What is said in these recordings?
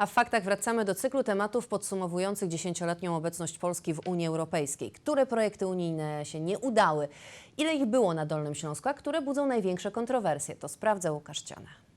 A w faktach wracamy do cyklu tematów podsumowujących dziesięcioletnią obecność Polski w Unii Europejskiej. Które projekty unijne się nie udały? Ile ich było na Dolnym Śląsku, a które budzą największe kontrowersje? To sprawdza Łukasz Ciona.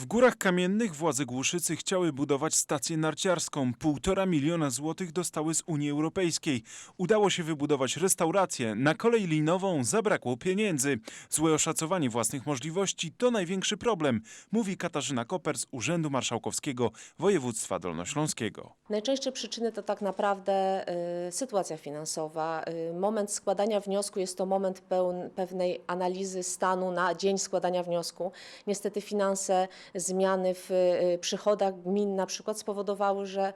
W Górach Kamiennych władze Głuszycy chciały budować stację narciarską. Półtora miliona złotych dostały z Unii Europejskiej. Udało się wybudować restaurację. Na kolej linową zabrakło pieniędzy. Złe oszacowanie własnych możliwości to największy problem, mówi Katarzyna Koper z Urzędu Marszałkowskiego Województwa Dolnośląskiego. Najczęstsze przyczyny to tak naprawdę y, sytuacja finansowa. Y, moment składania wniosku jest to moment pewnej analizy stanu na dzień składania wniosku. Niestety finanse, zmiany w y, przychodach gmin na przykład spowodowały, że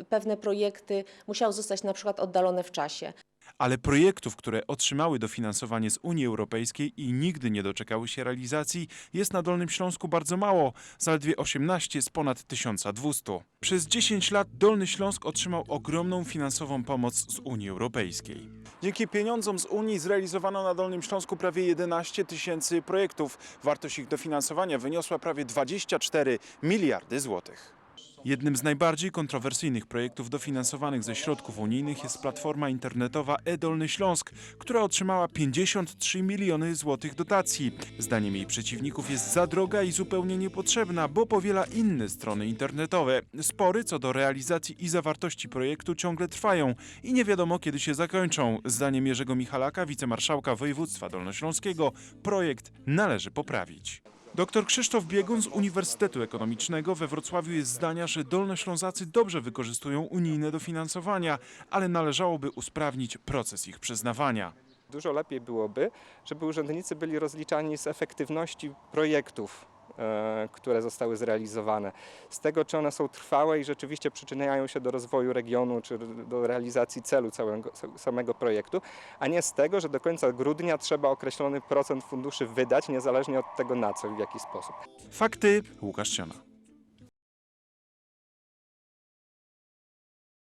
y, pewne projekty musiały zostać na przykład oddalone w czasie. Ale projektów, które otrzymały dofinansowanie z Unii Europejskiej i nigdy nie doczekały się realizacji, jest na Dolnym Śląsku bardzo mało, zaledwie 18 z ponad 1200. Przez 10 lat Dolny Śląsk otrzymał ogromną finansową pomoc z Unii Europejskiej. Dzięki pieniądzom z Unii zrealizowano na Dolnym Śląsku prawie 11 tysięcy projektów. Wartość ich dofinansowania wyniosła prawie 24 miliardy złotych. Jednym z najbardziej kontrowersyjnych projektów dofinansowanych ze środków unijnych jest platforma internetowa e-Dolny Śląsk, która otrzymała 53 miliony złotych dotacji. Zdaniem jej przeciwników jest za droga i zupełnie niepotrzebna, bo powiela inne strony internetowe. Spory co do realizacji i zawartości projektu ciągle trwają i nie wiadomo kiedy się zakończą. Zdaniem Jerzego Michalaka, wicemarszałka województwa dolnośląskiego, projekt należy poprawić. Dr Krzysztof Biegun z Uniwersytetu Ekonomicznego we Wrocławiu jest zdania, że Dolnoślązacy dobrze wykorzystują unijne dofinansowania, ale należałoby usprawnić proces ich przyznawania. Dużo lepiej byłoby, żeby urzędnicy byli rozliczani z efektywności projektów, które zostały zrealizowane, z tego, czy one są trwałe i rzeczywiście przyczyniają się do rozwoju regionu, czy do realizacji celu całego, samego projektu, a nie z tego, że do końca grudnia trzeba określony procent funduszy wydać, niezależnie od tego na co i w jaki sposób. Fakty Łukasz Ciona.